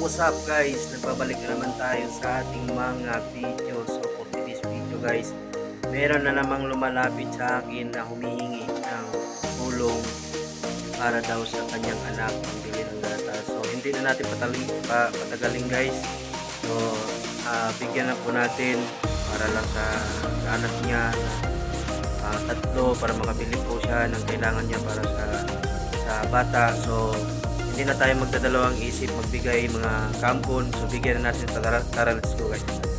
what's up guys? Nagbabalik na naman tayo sa ating mga video. So for today's video guys, meron na namang lumalapit sa akin na humihingi ng tulong para daw sa kanyang anak ang bili ng data. So hindi na natin patali, pa, patagaling guys. So ah, bigyan na po natin para lang sa, sa anak niya ah, tatlo para makabili po siya ng kailangan niya para sa sa bata. So hindi na tayo magdadalawang isip magbigay mga kampon. So bigyan na natin. Tara, tara let's go guys.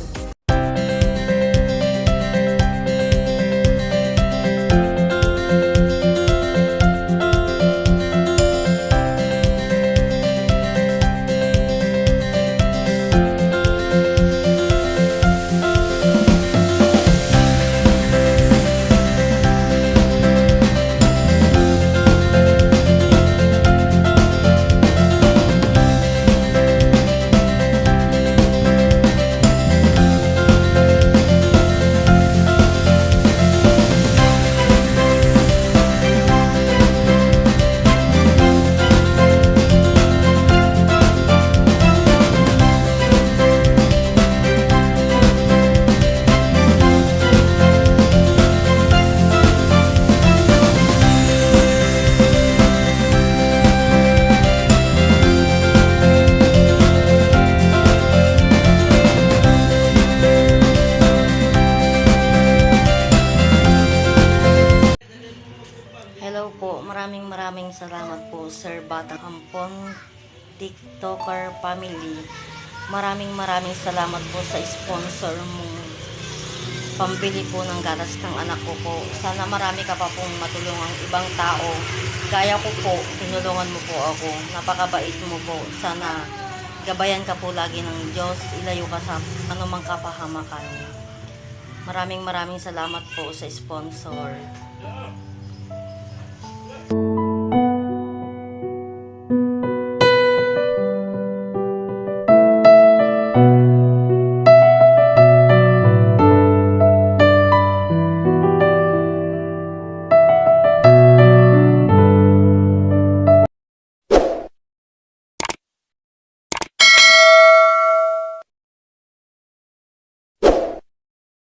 Maraming maraming salamat po Sir Batang Ampon TikToker Family. Maraming maraming salamat po sa sponsor mo pambili po ng gatas ng anak ko po. Sana marami ka pa pong matulungang ibang tao. Gaya ko po, tinulungan mo po ako. Napakabait mo po. Sana gabayan ka po lagi ng Diyos. Ilayo ka sa anumang kapahamakan. Maraming maraming salamat po sa sponsor.